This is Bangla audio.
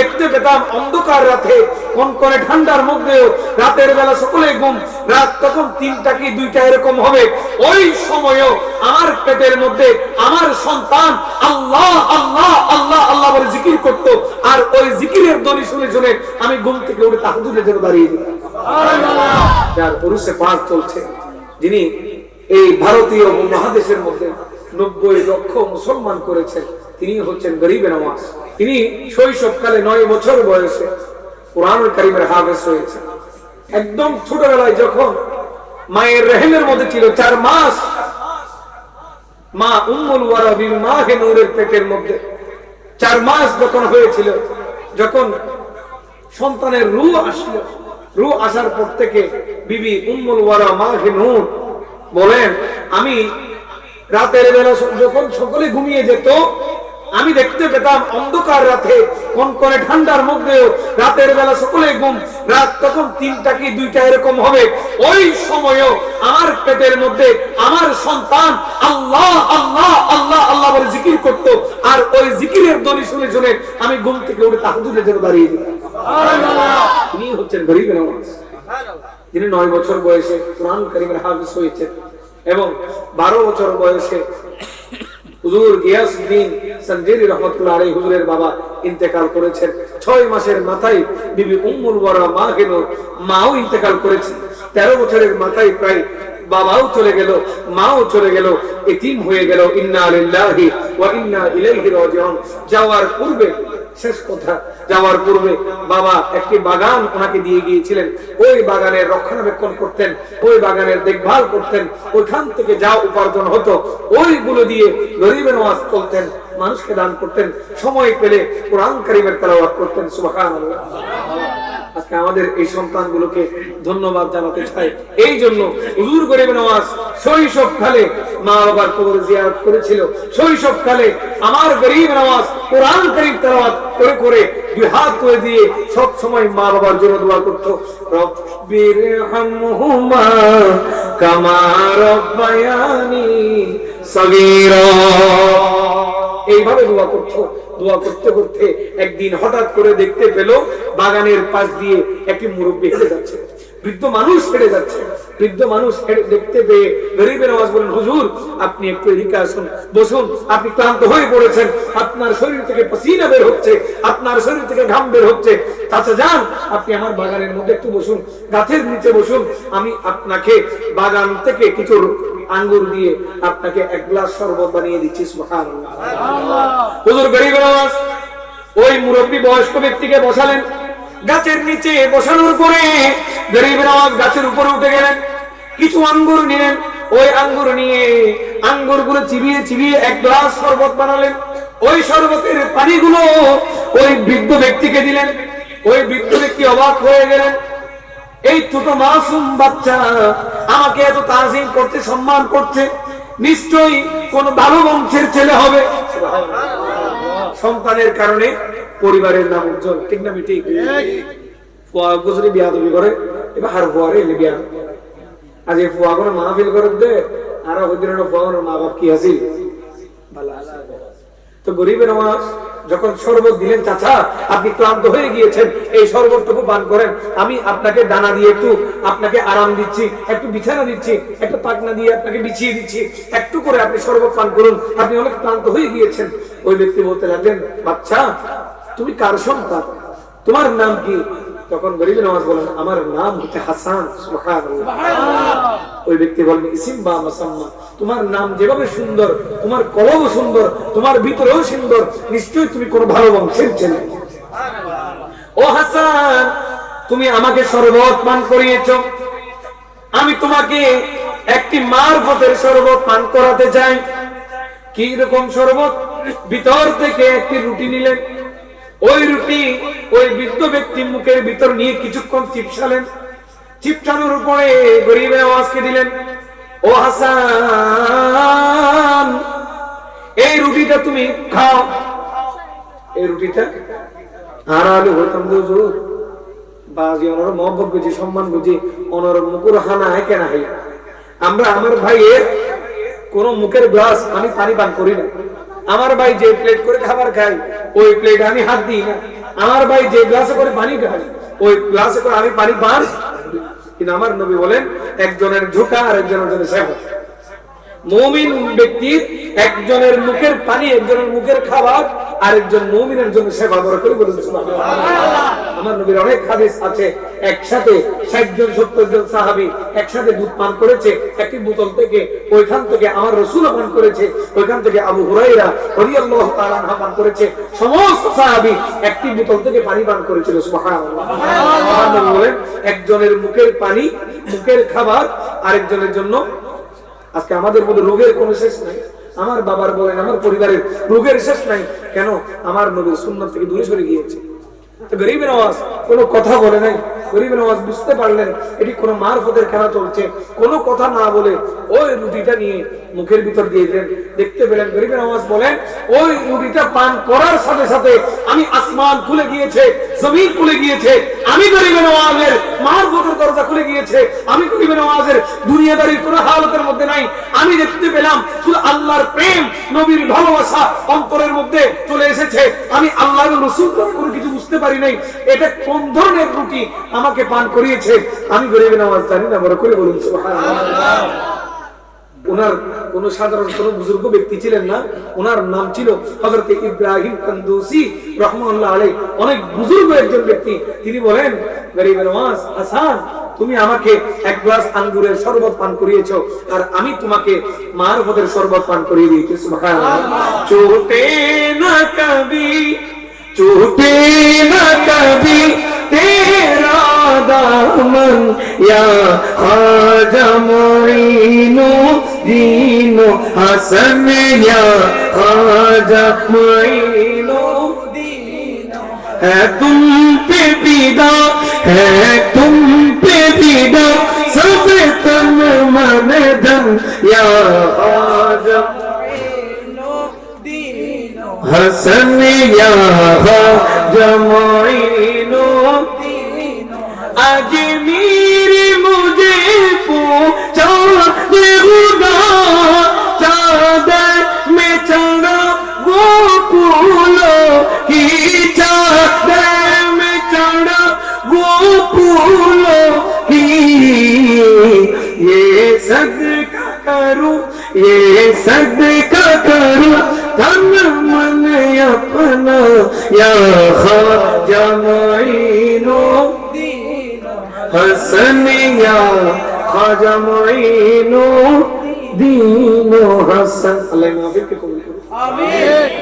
দেখতে পেতাম, অন্ধকার রাতে কোন কোন ঠান্ডার মধ্যেও রাতের বেলা সকলে ঘুম, রাত তখন তিনটা কি দুইটা এরকম হবে? ওই সময়ও আমার পেটের মধ্যে আমার সন্তান আল্লাহ আল্লাহ আল্লাহ আল্লাহ বলে জিকির করত। আর ওই জিকিরের ধ্বনি শুনে শুনে আমি ঘুম থেকে উঠে তাহাজুদের জন্য দাঁড়িয়ে যেতাম যার পুরুষে পাঠ চলছে, যিনি এই ভারতীয় মহাদেশের মধ্যে নব্বই লক্ষ মুসলমান করেছেন। তিনি হচ্ছেন গরিব নওয়াজ। তিনি শৈশবকালে নয় বছর বয়সে কোরআন করিমের হাফেজ হয়েছে একদম ছোটবেলায় যখন মায়ের রেহেমের মধ্যে ছিল চার মাস, মা উম্মুল ওয়ারা বিন মা নূরের পেটের মধ্যে চার মাস যখন হয়েছিল, যখন সন্তানের রু আসলো রু আসার পর থেকে বিবি উম্মুল ওয়ারা মা নূর বলেন, আমি রাতের বেলা যখন সকলে ঘুমিয়ে যেত আমি দেখতে পেতাম অন্ধকার রাতে কোন কোন ঠান্ডার মধ্যেও রাতের বেলা সকলে ঘুম রাত তখন তিনটা কি দুইটা এরকম হবে? ওই সময়ও আমার পেটের মধ্যে আমার সন্তান আল্লাহ আল্লাহ আল্লাহ আল্লাহ বলে জিকির করত। আর ওই জিকিরের ধ্বনি শুনে শুনে আমি ঘুম থেকে উঠে তাহাজুদের জন্য দাঁড়িয়ে তিনি হচ্ছেন গরিব যিনি নয় বছর বয়সে কোরআন করিমের হাফিজ হয়েছেন এবং বারো বছর বয়সে হুজুর গিয়াসউদ্দিন সঞ্জেরি রহমতুল্লাহ আলাইহি হুজুরের বাবা ইন্তেকাল করেছেন। ছয় মাসের মাথায় বিবি উম্মুল ওয়ারা মা কেন মাও ইন্তেকাল করেছেন তেরো বছরের মাথায় প্রায় বাবাও চলে গেল, মাও চলে গেল, এতিম হয়ে গেল। ইন্না লিল্লাহি ওয়া ইন্না ইলাইহি রাজিউন। যাওয়ার পূর্বে শেষ কথা। যাওয়ার পূর্বে বাবা একটি বাগান ওনাকে দিয়ে গিয়েছিলেন। ওই বাগানের রক্ষণাবেক্ষণ করতেন, ওই বাগানের দেখভাল করতেন, ওইখান থেকে যা উপার্জন হতো, ওইগুলো দিয়ে গরিবের নামাজ চলতেন, মানুষকে দান করতেন, সময় পেলে কোরআন কারিমের তালাবাদ করতেন আজকে আমাদের এই সন্তানগুলোকে ধন্যবাদ জানাতে চাই। এই জন্য হুজুর গরিব নওয়াজ শৈশব কালে মা বাবার কবর জিয়ারত করেছিল। শৈশব কালে আমার গরিব নওয়াজ কোরআন করিম তেলাওয়াত করে করে দুই হাত করে দিয়ে সব সময় মা বাবার জন্য দোয়া করত। রব্বির হামহুমা কামা রব্বায়ানি সগীরা। এইভাবে দোয়া করতো। দোয়া করতে করতে একদিন হঠাৎ করে দেখতে পেল বাগানের পাশ দিয়ে একটি মুরব্বী হেঁটে যাচ্ছে। বৃদ্ধ মানুষ হেঁটে যাচ্ছে। বৃদ্ধ মানুষ দেখতে পেয়ে গরিবের আওয়াজ বলেন হুজুর, আপনি একটু এদিকে আসুন, বসুন। আপনি ক্লান্ত হয়ে পড়েছেন। আপনার শরীর থেকে পসিনা বের হচ্ছে। আপনার শরীর থেকে ঘাম বের হচ্ছে। চাচা যান, আপনি আমার বাগানের মধ্যে একটু বসুন। গাছের নিচে বসুন। আমি আপনাকে বাগান থেকে কিছু আঙ্গুর দিয়ে আপনাকে এক গ্লাস শরবত বানিয়ে দিচ্ছি হুজুর গরিব ওই মুরব্বী বয়স্ক ব্যক্তিকে বসালেন। গাছের নিচে বসানোর পরে গরিব নওয়াজ গাছের উপরে উঠে গেলেন। কিছু আঙ্গুর নিলেন। ওই আঙ্গুর নিয়ে আঙ্গুরগুলো চিবিয়ে চিবিয়ে এক গ্লাস শরবত বানালেন। ওই শরবতের পানিগুলো ওই বৃদ্ধ ব্যক্তিকে দিলেন। ওই বৃদ্ধ ব্যক্তি অবাক হয়ে গেলেন। এই ছোট মাসুম বাচ্চা আমাকে এত তাজিম করতে, সম্মান করছে নিশ্চয়ই কোন ভালো বংশের ছেলে হবে। সন্তানের কারণে পরিবারের নাম উজ্জ্বল। ঠিক না ঠিক গুজরি বিয়া তুমি করে, এবার হার ফুয়ারে এলে বিয়া। আজ এই ফুয়া কোনো মাহফিল করে দে, আর ওই ফুয়া মা বাপ কি হাসিল। তো গরিবের আমার যখন শরবত দিলেন, চাচা, আপনি ক্লান্ত হয়ে গিয়েছেন, এই শরবতটুকু পান করেন, আমি আপনাকে দানা দিয়ে একটু আপনাকে আরাম দিচ্ছি, একটু বিছানা দিচ্ছি, একটু পাকনা দিয়ে আপনাকে বিছিয়ে দিচ্ছি, একটু করে আপনি শরবত পান করুন, আপনি অনেক ক্লান্ত হয়ে গিয়েছেন। ওই ব্যক্তি বলতে লাগলেন, বাচ্চা, তুমি কার সন্তান? তোমার নাম কি? তখন গরিব নামাজ বলেন আমার নাম হচ্ছে হাসান ওই ব্যক্তি বলেন ইসিম বা মাসাম্মা তোমার নাম যেভাবে সুন্দর তোমার কলমও সুন্দর তোমার ভিতরেও সুন্দর নিশ্চয়ই তুমি কোন ভালো বংশের ছেলে। ও হাসান তুমি আমাকে শরবত পান করিয়েছ। আমি তোমাকে একটি মারফতের শরবত পান করাতে চাই। কি রকম শরবত? ভিতর থেকে একটি রুটি নিলেন। ওই রুটি ওই বৃদ্ধ ব্যক্তি মুখের ভিতর নিয়ে কিছুক্ষণ চিপসালেন। চিপসানোর উপরে গরিবের আওয়াজকে দিলেন, ও হাসান, এই রুটিটা তুমি খাও। এই রুটিটা? আর আলু হুজুর। বাজি, অনর মহব্বত বুঝি, সম্মান বুঝি, অনর মুকুর হানা কেনা হয়? আমরা, আমার ভাইয়ের কোন মুখের গ্লাস আমি পানি পান করি না। আমার ভাই যে প্লেট করে খাবার খাই ওই প্লেট আমি হাত দিই না। আমার ভাই যে গ্লাসে করে পানি খাই ওই গ্লাসে করে আমি পানি পান কিন্তু আমার নবী বলেন, একজনের ঝুঁকা আর একজনের জন্য সেবা মমিন ব্যক্তির একজনের মুখের পানি, একজনের মুখের খাবার, আরেকজন মমিনের জন্য সেবা বড় করে সুবহানাল্লাহ। আমার নবীর অনেক হাদিস আছে, একসাথে ষাট জন সত্তর জন সাহাবি একসাথে দুধ পান করেছে, একটি বোতল থেকে ওইখান থেকে আমার রসুল পান করেছে, ওইখান থেকে আবু হুরাইরা রাদিয়াল্লাহু তাআলা আনহু পান করেছে, সমস্ত সাহাবি একটি বোতল থেকে পানি পান করেছিল, সুবহানাল্লাহ একজনের মুখের পানি, মুখের খাবার, আরেকজনের জন্য আজকে আমাদের মধ্যে রোগের কোনো শেষ নাই। আমার বাবার বলেন, আমার পরিবারের রোগের শেষ নাই। কেন? আমার নবীর সুন্নত থেকে দূরে সরে গিয়েছে। তো গরিবের আওয়াজ, কোনো কথা বলে নাই। গরিবের আওয়াজ বুঝতে পারলেন, এটি কোনো মারফতের খেলা চলছে। কোনো কথা না বলে ওই রুটিটা নিয়ে মুখের ভিতর দিয়ে দিলেন। দেখতে পেলেন, গরিবের আওয়াজ বলেন, ওই রুটিটা পান করার সাথে সাথে আমি আসমান খুলে গিয়েছে। জমিন খুলে গিয়েছে। আমি গরিবের আওয়াজের মারফতের দরজা খুলে গিয়েছে। আমি গরিবের আওয়াজের দুনিয়াদারির কোনো হালতের মধ্যে নাই। আমি দেখতে পেলাম শুধু আল্লাহর প্রেম, নবীর ভালোবাসা অন্তরের মধ্যে চলে এসেছে। আমি আল্লাহর রসুল কোনো কিছু বুঝতে পারি নাই। এটা কোন ধরনের রুটি আমাকে পান করিয়েছে? আমি গরিবের আওয়াজ জানি না, বড় করে বলুন, সুবহানাল্লাহ। ওনার কোন সাধারণ কোন বুজুর্গ ব্যক্তি ছিলেন না। ওনার নাম ছিল হজরত ইব্রাহিম কান্দুসি রহমানুল্লাহ আলী অনেক বুজুর্গ একজন ব্যক্তি। তিনি বলেন গরিব নওয়াজ হাসান, তুমি আমাকে এক গ্লাস আঙ্গুরের শরবত পান করিয়েছ আর আমি তোমাকে মার হদের শরবত পান করিয়ে দিয়েছি। চোটে না কবি চোটে না কবি তেরা দামন ইয়া খাজা মরিনু दीनो हसन या ख्वाजा मोइनो दीनो है तुम पे विदा है तुम पे विदा सब तन मन धन या ख्वाजा हसन या ख्वाजा मोइनो کی چاہتے یہ صدقہ کروں تن من اپنا یا خواجہ معین الدین حسن یا خواجہ معین الدین حسن اللہ معافی کے قبول کرو آمین